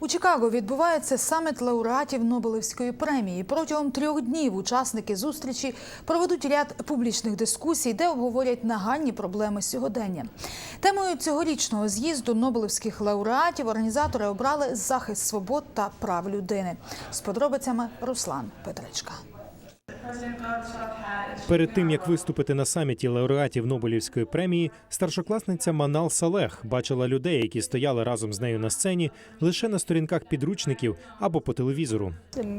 У Чикаго відбувається саміт лауреатів Нобелевської премії. Протягом трьох днів учасники зустрічі проведуть ряд публічних дискусій, де обговорять нагальні проблеми сьогодення. Темою цьогорічного з'їзду Нобелевських лауреатів організатори обрали захист свобод та прав людини. З подробицями Руслан Петричка. Перед тим як виступити на саміті лауреатів Нобелівської премії, старшокласниця Манал Салех бачила людей, які стояли разом з нею на сцені, лише на сторінках підручників або по телевізору.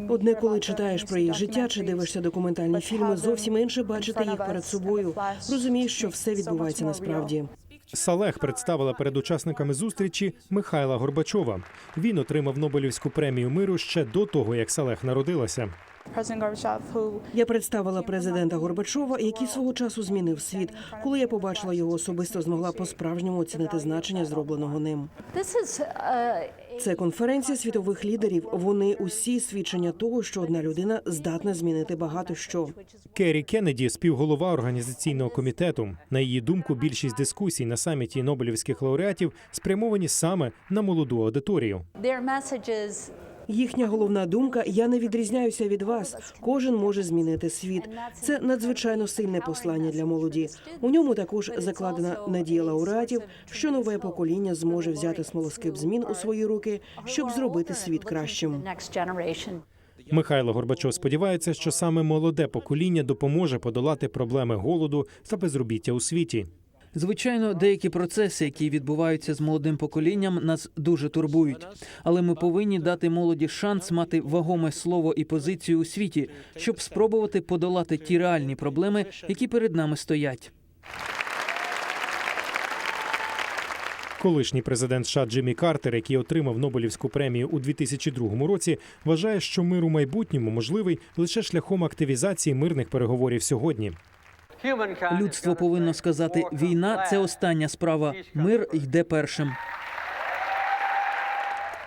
Одне, коли читаєш про їх життя чи дивишся документальні фільми, зовсім інше бачити їх перед собою. Розумієш, що все відбувається насправді. Салех представила перед учасниками зустрічі Михайла Горбачова. Він отримав Нобелівську премію миру ще до того, як Салех народилася. President Я представила президента Горбачова, який свого часу змінив світ. Коли я побачила його особисто, змогла по-справжньому оцінити значення зробленого ним. This uh, Це конференція світових лідерів. Вони усі свідчення того, що одна людина здатна змінити багато що. Керрі Кеннеді, співголова організаційного комітету. На її думку, більшість дискусій на саміті Нобелівських лауреатів спрямовані саме на молоду аудиторію. Їхня головна думка: я не відрізняюся від вас. Кожен може змінити світ. Це надзвичайно сильне послання для молоді. У ньому також закладена надія лауреатів, що нове покоління зможе взяти смолоскип змін у свої руки, щоб зробити світ кращим. Михайло Горбачов сподівається, що саме молоде покоління допоможе подолати проблеми голоду та безробіття у світі. Звичайно, деякі процеси, які відбуваються з молодим поколінням, нас дуже турбують. Але ми повинні дати молоді шанс мати вагоме слово і позицію у світі, щоб спробувати подолати ті реальні проблеми, які перед нами стоять. Колишній президент США Джиммі Картер, який отримав Нобелівську премію у 2002 році, вважає, що мир у майбутньому можливий лише шляхом активізації мирних переговорів сьогодні. Людство повинно сказати: війна це остання справа. Мир йде першим.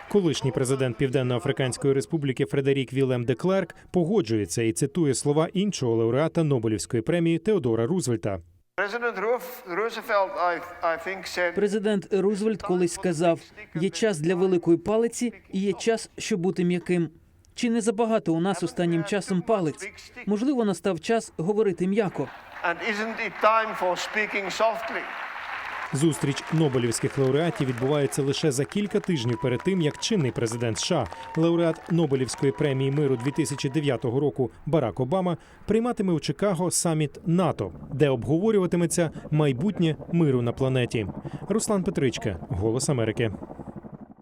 Колишній президент Південно-Африканської Республіки Фредерік Вілем де Клерк погоджується і цитує слова іншого лауреата Нобелівської премії Теодора Рузвельта. Президент Рузвельт колись сказав: є час для великої палиці і є час, щоб бути м'яким. Чи не забагато у нас останнім часом палець? Можливо, настав час говорити м'яко. Зустріч Нобелівських лауреатів відбувається лише за кілька тижнів перед тим, як чинний президент США, лауреат Нобелівської премії миру 2009 року Барак Обама прийматиме у Чикаго саміт НАТО, де обговорюватиметься майбутнє миру на планеті. Руслан Петричка, Голос Америки.